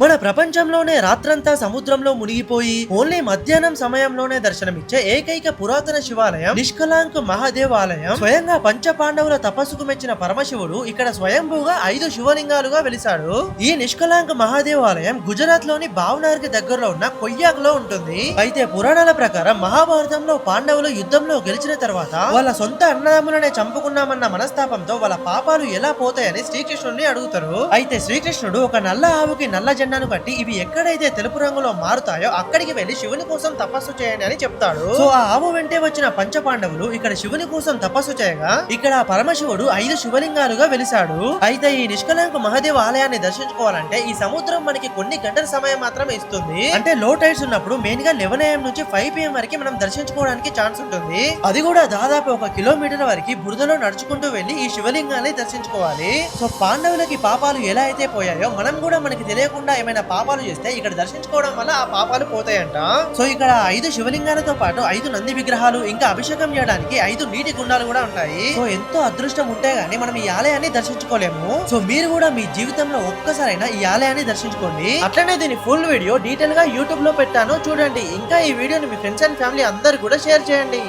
మన ప్రపంచంలోనే రాత్రంతా సముద్రంలో మునిగిపోయి ఓన్లీ మధ్యాహ్నం సమయంలోనే దర్శనమిచ్చే ఏకైక పురాతన శివాలయం నిష్కలాంక్ మహాదేవ్ ఆలయం స్వయంగా పంచ పాండవుల తపస్సుకు మెచ్చిన పరమశివుడు ఇక్కడ స్వయంభూగా ఐదు శివలింగాలుగా వెలిశాడు. ఈ నిష్కలాంక్ మహాదేవ్ ఆలయం గుజరాత్లోని భావనగర్కి దగ్గరలో ఉన్న కొయ్యాక్లో ఉంటుంది. అయితే పురాణాల ప్రకారం మహాభారతంలో పాండవులు యుద్ధంలో గెలిచిన తర్వాత వాళ్ళ సొంత అన్నదమ్ములనే చంపుకున్నామన్న మనస్తాపంతో వాళ్ళ పాపాలు ఎలా పోతాయని శ్రీకృష్ణుడిని అడుగుతారు. అయితే శ్రీకృష్ణుడు ఒక నల్ల ఆవుకి నల్ల జెండాను కట్టి ఇవి ఎక్కడైతే తెలుపు రంగులో మారుతాయో అక్కడికి వెళ్ళి శివుని కోసం తపస్సు చేయండి అని చెప్తాడు. సో ఆ ఆవు వెంటే వచ్చిన పంచ పాండవులు ఇక్కడ శివుని కోసం తపస్సు చేయగా ఇక్కడ పరమశివుడు ఐదు శివలింగాలుగా వెలిశాడు. అయితే ఈ నిష్కలంక మహాదేవ్ ఆలయాన్ని దర్శించుకోవాలంటే ఈ సముద్రం మనకి కొన్ని గంటల సమయం మాత్రమే ఇస్తుంది. అంటే లో టైడ్స్ ఉన్నప్పుడు మెయిన్గా లెవెన్ ఏఎం నుంచి ఫైవ్ పిఎం వరకు మనం దర్శించుకోవడానికి ఛాన్స్ ఉంటుంది. అది కూడా దాదాపు ఒక కిలోమీటర్ వరకు బురదలో నడుచుకుంటూ వెళ్ళి ఈ శివలింగాన్ని దర్శించుకోవాలి. సో పాండవులకి పాపాలు ఎలా అయితే పోయాయో మనం కూడా మనకి తెలియకుండా ఏమైనా పాపాలు చేస్తే ఇక్కడ దర్శించుకోవడం వల్ల ఆ పాపాలు పోతాయంట. సో ఇక్కడ ఐదు శివలింగాలతో పాటు ఐదు నంది విగ్రహాలు ఇంకా అభిషేకం చేయడానికి ఐదు నీటి గుండాలు కూడా ఉంటాయి. సో ఎంతో అదృష్టం ఉంటే గానీ మనం ఈ ఆలయాన్ని దర్శించుకోలేము. సో మీరు కూడా మీ జీవితంలో ఒక్కసారైనా ఈ ఆలయాన్ని దర్శించుకోండి. అట్లనే దీని ఫుల్ వీడియో డీటెయిల్గా యూట్యూబ్లో పెట్టాను. చూడండి. ఇంకా ఈ వీడియోని మీ ఫ్రెండ్స్ అండ్ ఫ్యామిలీ అందరు కూడా షేర్ చేయండి.